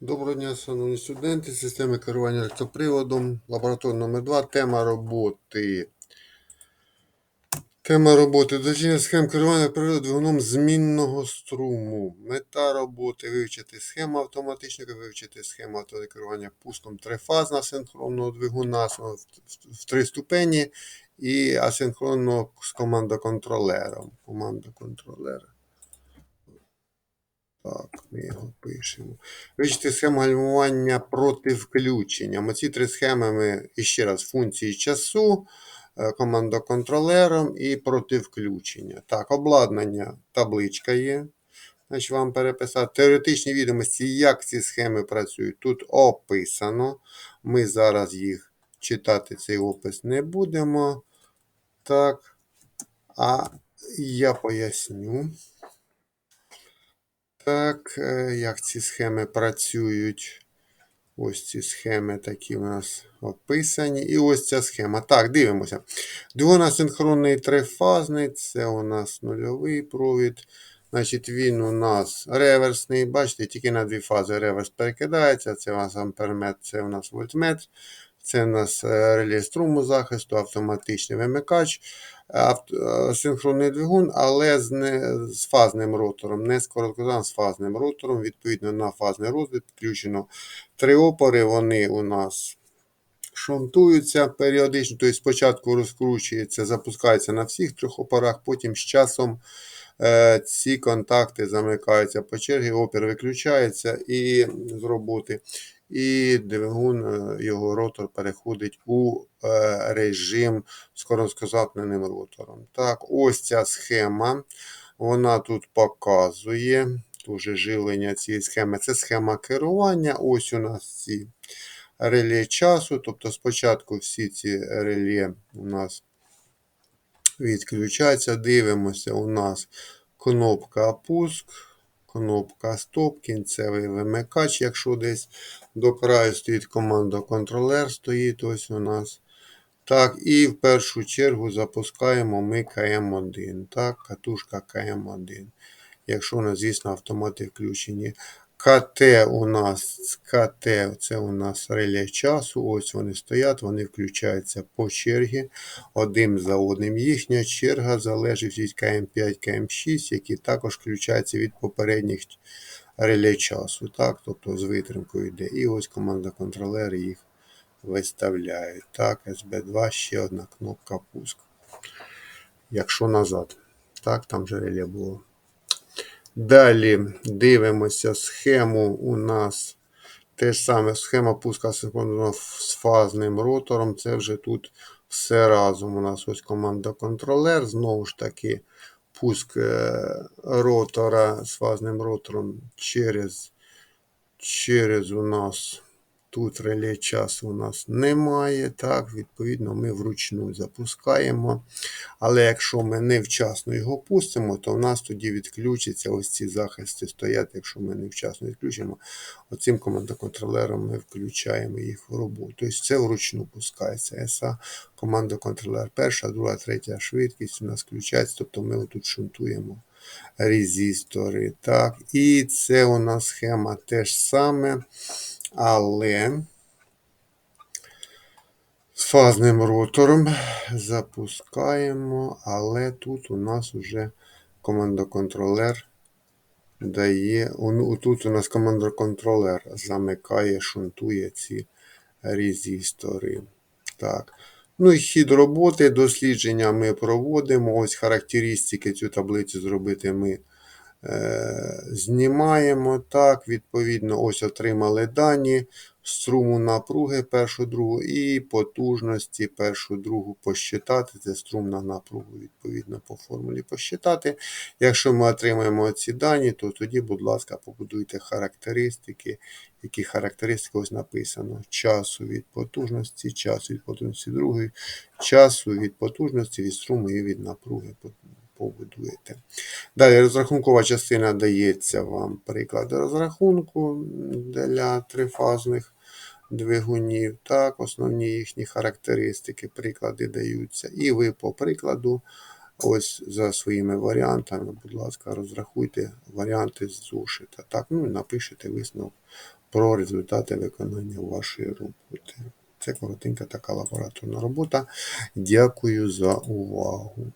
Доброго дня, шановні студенти, системи керування електроприводом, лабораторія номер 2 тема роботи. Тема роботи дослідження схем керування приводу двигуном змінного струму. Мета роботи вивчити схему автоматичного, вивчити схему автокерування пуском трифазна синхронного двигуна в три ступені і асинхронного з командоконтролером. Командоконтролера. Так, ми його пишемо. Вивчити схему гальмування проти включення. Ці три схеми ми іще раз функції часу, е, командоконтролером і проти включення. Так, обладнання, табличка є. Значить, вам переписати теоретичні відомості, як ці схеми працюють. Тут описано. Ми зараз їх читати цей опис не будемо. Так. А я поясню. Так, е, як ці схеми працюють. Ось ці схеми такі у нас описані. І ось ця схема. Так, дивимося. Двигун асинхронний трифазний, це у нас нульовий провід. Значить, він у нас реверсний. Бачите, тільки на дві фази реверс перекидається. Це у нас амперметр, це у нас вольтметр. Це у нас е, реле струму захисту, автоматичний вимикач, авто, синхронний двигун, але з не, з фазним ротором, не з короткозам, з фазним ротором. Відповідно на фазний розвід підключено три опори. Вони у нас шунтуються періодично, тобто спочатку розкручується, запускається на всіх трьох опорах, потім з часом. Е, ці контакти замикаються по чергі, опір виключається і з роботи і двигун, е, його ротор переходить у е, режим з короткозапненим ротором. Так, ось ця схема. Вона тут показує дуже живлення цієї схеми. Це схема керування. Ось у нас ці реле часу. Тобто спочатку всі ці реле у нас відключаються. Дивимося, у нас кнопка пуск кнопка Стоп, кінцевий вимикач, якщо десь до краю стоїть команда контролер, стоїть ось у нас. Так, І в першу чергу запускаємо ми КМ1. Так, Катушка КМ1. Якщо у нас, звісно, автомати включені. КТ у нас КТ це у нас реле часу. Ось вони стоять, вони включаються по чергі один за одним. Їхня черга залежить від КМ5, КМ6, які також включаються від попередніх реле часу. Так, Тобто з витримкою йде. І ось команда контролери їх виставляють. Так, СБ2, ще одна кнопка пуск. Якщо назад. Так, там же реле було. Далі дивимося схему у нас те ж саме схема пуска з фазним ротором. Це вже тут все разом. У нас ось команда контролер. Знову ж таки, пуск е, ротора з фазним ротором через, через у нас Тут реле часу у нас немає. Так, Відповідно, ми вручну запускаємо. Але якщо ми невчасно його пустимо, то в нас тоді відключиться ось ці захисти стоять, якщо ми невчасно відключимо. Оцим командоконтролером ми включаємо їх в роботу. Тобто це вручну пускається. СА, командоконтролер перша, друга, третя швидкість у нас включається, тобто ми тут шунтуємо резистори. Так, І це у нас схема теж саме. Але з фазним ротором запускаємо, але тут у нас вже командоконтролер дає. Тут у нас командоконтролер замикає, шунтує ці резистори. Так. Ну і хід роботи, дослідження ми проводимо. Ось характеристики цю таблицю зробити ми. Е, знімаємо так, відповідно, ось отримали дані струму напруги першу другу і потужності першу другу посчитати. Це струмна напругу, відповідно, по формулі посчитати. Якщо ми отримаємо ці дані, то тоді, будь ласка, побудуйте характеристики. Які характеристики ось написано: часу від потужності, часу від потужності другої, часу від потужності, від струму і від напруги побудуєте. Далі розрахункова частина дається вам приклади розрахунку для трифазних двигунів. Так, Основні їхні характеристики, приклади даються. І ви по прикладу ось за своїми варіантами, будь ласка, розрахуйте варіанти з зошита. Так, ну і напишете висновок про результати виконання вашої роботи. Це коротенька така лабораторна робота. Дякую за увагу.